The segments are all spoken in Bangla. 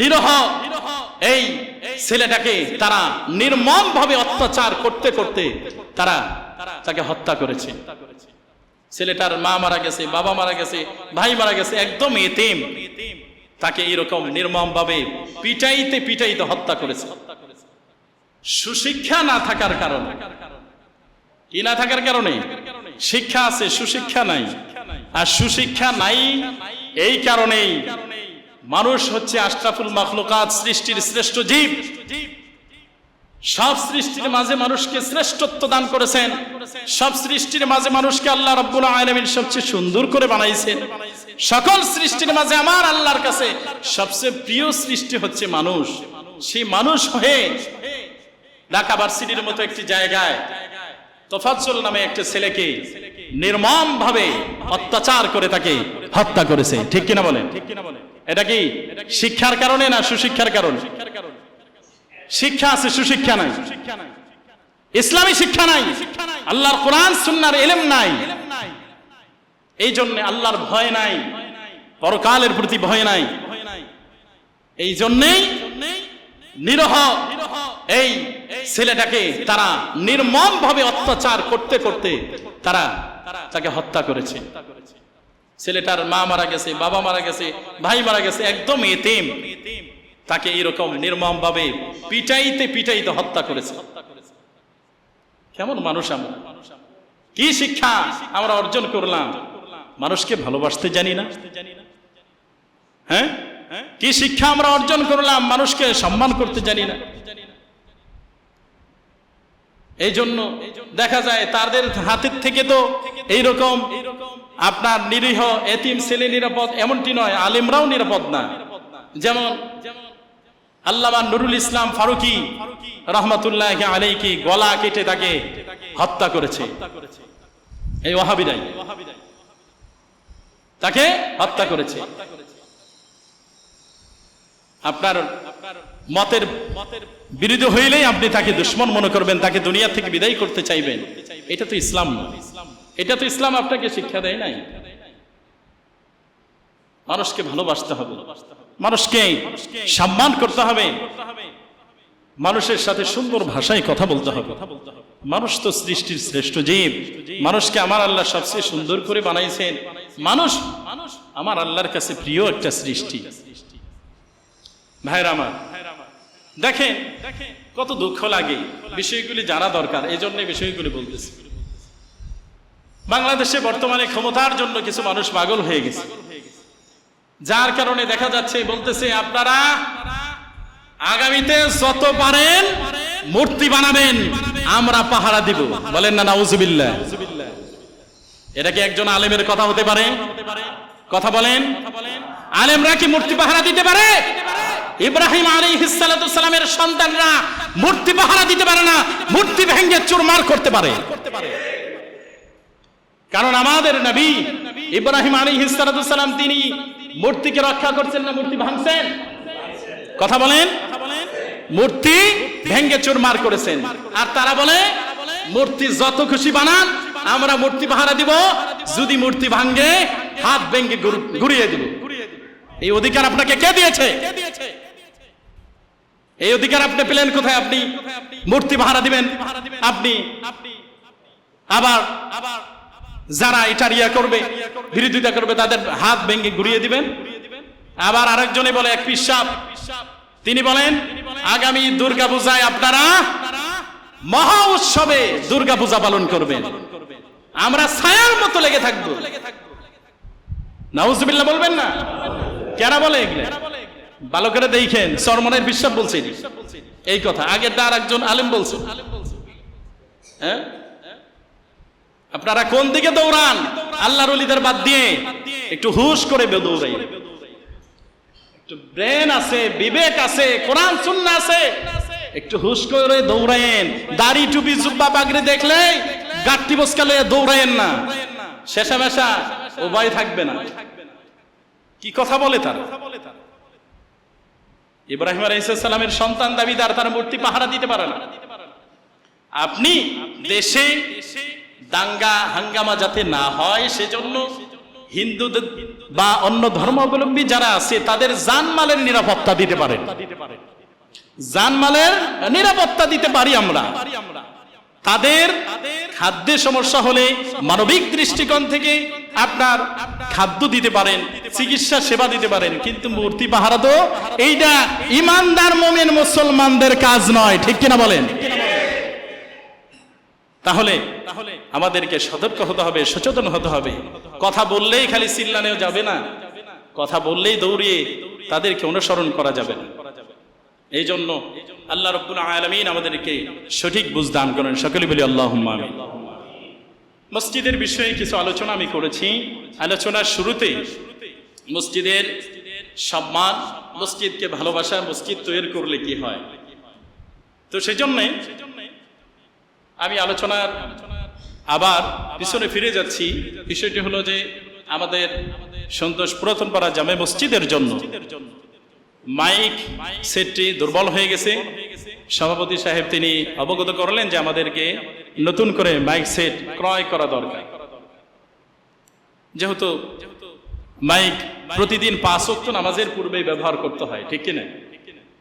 নিরহ এই ছেলেটাকে তারা নির্মম ভাবে অত্যাচার করতে করতে তারা তাকে হত্যা করেছে। ছেলেটার মা মারা গেছে, বাবা মারা গেছে, ভাই মারা গেছে, একদম এতিম। তাকে এরকম নির্মম ভাবে পিটাইতে পিটাইতে হত্যা করেছে। সুশিক্ষা না থাকার কারণে। কি না থাকার কারণে? শিক্ষা আছে, সুশিক্ষা নাই। আর সুশিক্ষা নাই এই কারণেই মানুষ হচ্ছে আশরাফুল মখলুকাত সৃষ্টির শ্রেষ্ঠ জীব। সব সৃষ্টির মাঝে মানুষকে শ্রেষ্ঠত্ব দান করেছেন। সব সৃষ্টির মাঝে মানুষকে আল্লাহ রব্বুল আলমিন সবচেয়ে সুন্দর করে বানাইছেন। সকল সৃষ্টির মাঝে আমার আল্লাহর কাছে সবচেয়ে প্রিয় সৃষ্টি হচ্ছে মানুষ। সেই মানুষ হয়ে ঢাকা ভার্সিটির মতো একটি জায়গায় তোফাজ্জল নামে একটা ছেলেকে নির্মম ভাবে অত্যাচার করে তাকে হত্যা করেছে। ঠিক কিনা বলেন? এটা কি? শিক্ষার কারণে না সুশিক্ষার কারণে? শিক্ষা আছে, সুশিক্ষা নাই। ইসলামী শিক্ষা নাই। আল্লাহর কোরআন সুন্নার এলেম নাই। এই জন্য আল্লাহর ভয় নাই। পরকালের প্রতি ভয় নাই। এই জন্যেই নিরহ এই ছেলেটাকে তারা নির্মম ভাবে অত্যাচার করতে করতে তারা তাকে হত্যা করেছে। ছেলেটার মা মারা গেছে, বাবা মারা গেছে, ভাই মারা গেছে, একদম এতিম। তাকে এরকম নির্মম ভাবে পিটাইতে পিটাইতে হত্যা করেছে। কেমন মানুষ আমরা? কি শিক্ষা আমরা অর্জন করলাম? মানুষকে ভালোবাসতে জানি না। হ্যাঁ? কি শিক্ষা আমরা অর্জন করলাম? মানুষকে সম্মান করতে জানি না। এই জন্য দেখা যায় তাদের হাতের থেকে তো এইরকম আপনার নিরীহ এতিম ছেলে নিরাপদ এমনটি নয়, আলিমরাও নিরাপদ না। যেমন আল্লামা নুরুল ইসলাম ফারুকি রহমতুল্লাহ আলাইকি গলা কেটে তাকে হত্যা করেছে। এই ওহাবিরাই তাকে হত্যা করেছে। আপনার মতের মতের বিরুদ্ধে হইলেই আপনি তাকে দুশ্মন মনে করবেন, তাকে দুনিয়া থেকে বিদায় করতে চাইবেন। এটা তো ইসলাম এটা তো ইসলাম আপনাকে শিক্ষা দেয় নাই। মানুষকে ভালোবাসতে হবে। মানুষকে সম্মান করতে হবে। মানুষের সাথে সুন্দর ভাষায় কথা বলতে হবে। মানুষ তো সৃষ্টির শ্রেষ্ঠ জীব। মানুষকে আমার আল্লাহ সবচেয়ে সুন্দর করে বানাইছেন। মানুষ মানুষ আমার আল্লাহর কাছে প্রিয় একটা সৃষ্টি। ভাইরা দেখেন, কত দুঃখ লাগে বিষয়গুলি জানা দরকার এই জন্য বিষয়গুলি বলতেছি। বাংলাদেশে বর্তমানে ক্ষমতার জন্য কিছু মানুষ পাগল হয়ে গেছে। যার কারণে দেখা যাচ্ছে, বলতেছে, আপনারা আগামীতে যত পারেন মূর্তি বানাবেন, আমরা পাহারা দিব। বলেন না, নাউজুবিল্লাহ। এটা কি একজন আলেমের কথা হতে পারে? কথা বলেন। আলেমরা কি মূর্তি পাহারা দিতে পারে? ইব্রাহিম আলী সালামের সন্তানরা মূর্তি পাহারা দিতে পারে না, মূর্তি ভেঙ্গে চুরমার করতে পারে। কারণ আমাদের নবী ইব্রাহিম আলী সালাম, তিনি মূর্তিকে রক্ষা করছেন না, মূর্তি ভাঙছেন? কথা বলেন। মূর্তি ভেঙ্গে চুরমার করেছেন। আর তারা বলে, মূর্তি যত খুশি বানান, আমরা মূর্তি পাহারা দিব, যদি মূর্তি ভাঙ্গে হাত ভেঙ্গে ঘুরিয়ে দিব। এই অধিকার আপনাকে কে দিয়েছে? এই অধিকার আপনি পেলেন কোথায় আপনি? মূর্তি পাহারা দিবেন। আপনি আবার আবার যারা ইটারিয়া করবে, বিরোধিতা করবে, তাদের হাত ভেঙ্গে ঘুরিয়ে দিবেন। আবার আরেকজনে বলে, এক পিসাব। তিনি বলেন, আগামী দুর্গা পূজায় আপনারা মহা উৎসবে দুর্গা পূজা পালন করবেন। আমরা ছায়ার মতো লেগে থাকব। নাউজুবিল্লাহ বলবেন না? কেরা বলে এগুলো? ভালো করে দেখেন সরমনের বিশ্বাস বলছে এই কথা আগের আর একজন আলেম বলছে। হ্যাঁ? আপনারা কোন দিকে দৌড়ান? আল্লাহর অলিদের বাদ দিয়ে। একটু হুশ করে দৌড়াই একটু ব্রেন আছে, বিবেক আছে, কোরআন আছে। একটু হুশ করে দৌড়ায়েন। দাড়ি, টুপি, জুব্বা, পাগড়ি দেখলে গাট্টি বসকা লয়ে দৌড়ায়েন না। শেষা মেশা উভয় থাকবে না। কি কথা বলে তার? ইব্রাহিম আলাইসালামের সন্তান দাবিদার তার মূর্তি পাহারা দিতে পারে না। আপনি দেশে দাঙ্গা হাঙ্গামা যাতে না হয়, সেজন্য হিন্দুদের বা অন্য ধর্মাবলম্বী যারা আছে, তাদের জানমালের নিরাপত্তা দিতে পারে জানমালের নিরাপত্তা দিতে পারি আমরা। তাদের খাদ্যে সমস্যা হলে মানবিক দৃষ্টিকোণ থেকে আপনার খাদ্য দিতে পারেন, চিকিৎসা সেবা দিতে পারেন, কিন্তু মূর্তি পাহারা তো এইটা ইমানদার মোমেন মুসলমানদের কাজ নয়, ঠিক কিনা বলেন? তাহলে আমাদেরকে সতর্ক হতে হবে, সচেতন হতে হবে। কথা বললেই খালি চিল্লানেও যাবে না। কথা বললেই দৌড়িয়ে তাদেরকে অনুসরণ করা যাবে না। এই জন্য আল্লাহ রব্বুল আলমিন আমাদেরকে সঠিক বুঝ দান করেন। সকলে বলি আল্লাহ আমিন। মসজিদের বিষয়ে কিছু আলোচনা আমি করেছি। আলোচনার শুরুতে মসজিদের সম্মান, মসজিদকে ভালোবাসা, মসজিদ তৈরি করলে কি হয়? তো সেই জন্যে আমি আলোচনার আবার পিছনে ফিরে যাচ্ছি। বিষয়টি হলো যে আমাদের সন্তোষ পুরাতন পাড়া জামে মসজিদের জন্য মাইক সেটটি দুর্বল হয়ে গেছে। সভাপতি সাহেব তিনি অবগত করলেন যে আমাদেরকে নতুন করে মাইক সেট ক্রয় করা দরকার। যেহেতু মাইক প্রতিদিন পাঁচ ওয়াক্ত নামাজের পূর্বে ব্যবহার করতে হয়, ঠিক কিনা?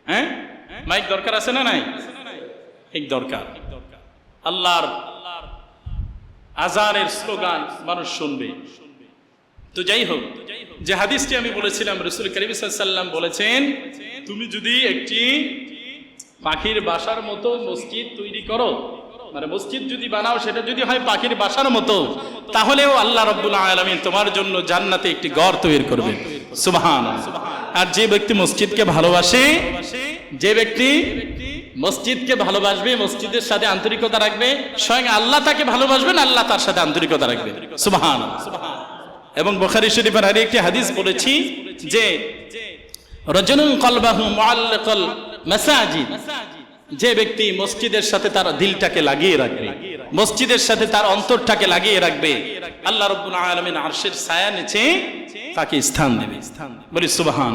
হ্যাঁ? মাইক দরকার আছে না নাই? ঠিক দরকার। আল্লাহর আজানের স্লোগান মানুষ শুনবে। তো যাই হোক, যে হাদিসটি আমি বলেছিলাম, রসুল করিম সাল্লাম বলেছেন, তুমি যদি একটি পাখির বাসার মতো মসজিদ তৈরি করো। মানে মসজিদ যদি বানাও, সেটা যদি হয় পাখির বাসার মতো, তাহলেও আল্লাহ রব্বুল আলমিন তোমার জন্য জান্নাতে একটি ঘর তৈরি করবে। সুবহান আর যে ব্যক্তি মসজিদকে ভালোবাসে, যে ব্যক্তি মসজিদকে ভালোবাসবে, মসজিদের সাথে আন্তরিকতা রাখবে, স্বয়ং আল্লাহ তাকে ভালোবাসবেন, আল্লাহ তার সাথে আন্তরিকতা রাখবে। সুবহান এবং বখারি শরীফের আরে একটি হাদিস বলেছি যে রজনুন কলবাহু মুআল্লাকাল মাসাজিদ, যে ব্যক্তি মসজিদের সাথে তার দিলটাকে লাগিয়ে রাখবে, মসজিদের সাথে তার অন্তরটাকে লাগিয়ে রাখবে, আল্লাহ রব্বুল আলমিন আরশের ছায়া নিচে তাকে স্থান দেবে। স্থান বলি সুবহান